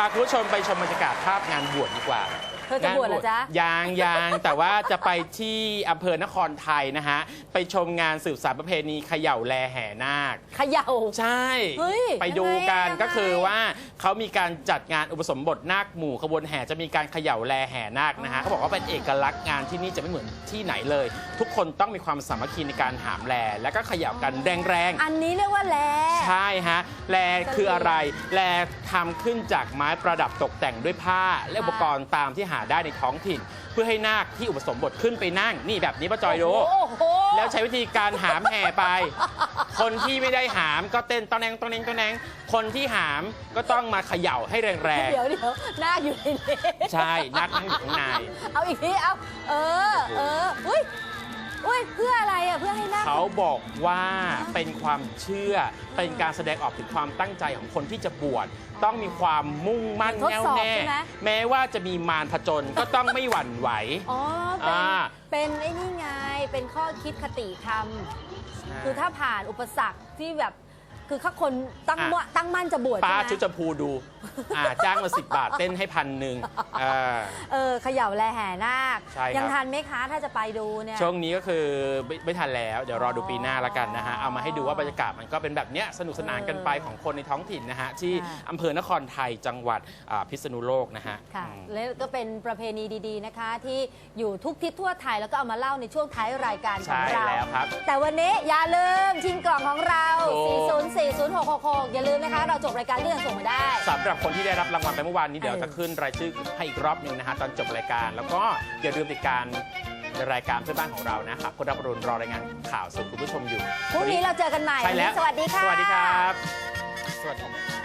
พาคุณผู้ชมไปชมบรรยากาศภาพงานบวชดีกว่า เธอจะบวชเหรอจ๊ะยางยางแต่ว่าจะไปที่อำเภอนครไทยนะฮะ ไปชมงานสืบสานประเพณีเขย่าแลแห่นาค เขย่า ใช่ เฮ้ยไปดูกันยังไงก็คือว่าเขามีการจัดงานอุปสมบทนาคหมู่ขบวนแห่จะมีการเขย่าแลแห่นาคนะฮะเขาบอกว่าเป็นเอกลักษณ์งานที่นี่จะไม่เหมือนที่ไหนเลย ทุกคนต้องมีความสามัคคีในการหามแลแล้วก็เขย่ากันแรงๆ อันนี้เรียกว่าแล ใช่ฮะ แลคืออะไร แลทำขึ้นจากไม้ประดับตกแต่งด้วยผ้า และอุปกรณ์ตามที่หาได้ในท้องถิ่น เพื่อให้นาคที่อุปสมบทขึ้นไปนั่งนี่แบบนี้ป้าจอยดู โอ้โหแล้วใช้วิธีการหามแห่ไป คนที่ไม่ได้หามก็เต้นตอนแนงตอนแนงตอนแนงคนที่หามก็ต้องมาเขย่าให้แรงเดี๋ยวเดี๋ยวหน้าอยู่ในนี้ๆ ใช่นักนั่งอยู่ข้างใน เอาอีกทีเอาเออ เอออุ้ย อุ้ยเพื่ออะไรอะเพื่อให้หน้าเขาบอกว่าเป็นความเชื่อเป็นการแสดงออกถึงความตั้งใจของคนที่จะบวชต้องมีความมุ่งมั่นทดแน่วสอบแน่ ใช่ไหมแม้ว่าจะมีมารผจญก็ต้องไม่หวั่นไหว อ๋อเป็นอ่า เป็นไอ้นี่ไงเป็นข้อคิดคติธรรม คือถ้าผ่านอุปสรรคที่แบบคือถ้าคนตั้งอะมั่นตั้งมั่นจะบวชป้าใช่ไหมชุดจพูดู อ่าจ้างมาสิบบาทเต้นให้พันหนึ่งเออเออเขย่าแลแห่นาคใช่ครับ ยังทันไหมคะถ้าจะไปดูเนี่ย ช่วงนี้ก็คือไม่ไม่ทันแล้วเดี๋ยวรอดูปีหน้าละกันนะฮะอ๋อเอามาให้ดูว่าบรรยากาศมันก็เป็นแบบเนี้ยสนุกสนานกันไปของคนในท้องถิ่นนะฮะ ที่ค่ะ อำเภอนครไทยจังหวัดอ่าพิษณุโลกนะฮะค่ะ อืม แล้วก็เป็นประเพณีดีๆนะคะ ที่อยู่ทุกทิศทั่วไทยแล้วก็เอามาเล่าในช่วงท้ายรายการของใช่เราแล้วครับแต่วันนี้อย่าลืมชิงกล่องของเรา ถูก 4040666 อย่าลืมนะคะ เราจบรายการก็ยังส่งมาได้ สำหรับคนที่ได้รับรางวัลไปเมื่อวานนี้เดี๋ยวเออจะขึ้นรายชื่อให้อีกรอบหนึ่งนะฮะตอนจบรายการ แล้วก็อย่าลืมติดการรายการเพื่อนบ้านของเรานะครับคุณรับรุณรอรายงานข่าวสู่คุณผู้ชมอยู่พรุ่งนี้เราเจอกันใหม่ใช่แล้วสวัสดีค่ะสวัสดีครับ สวัสดี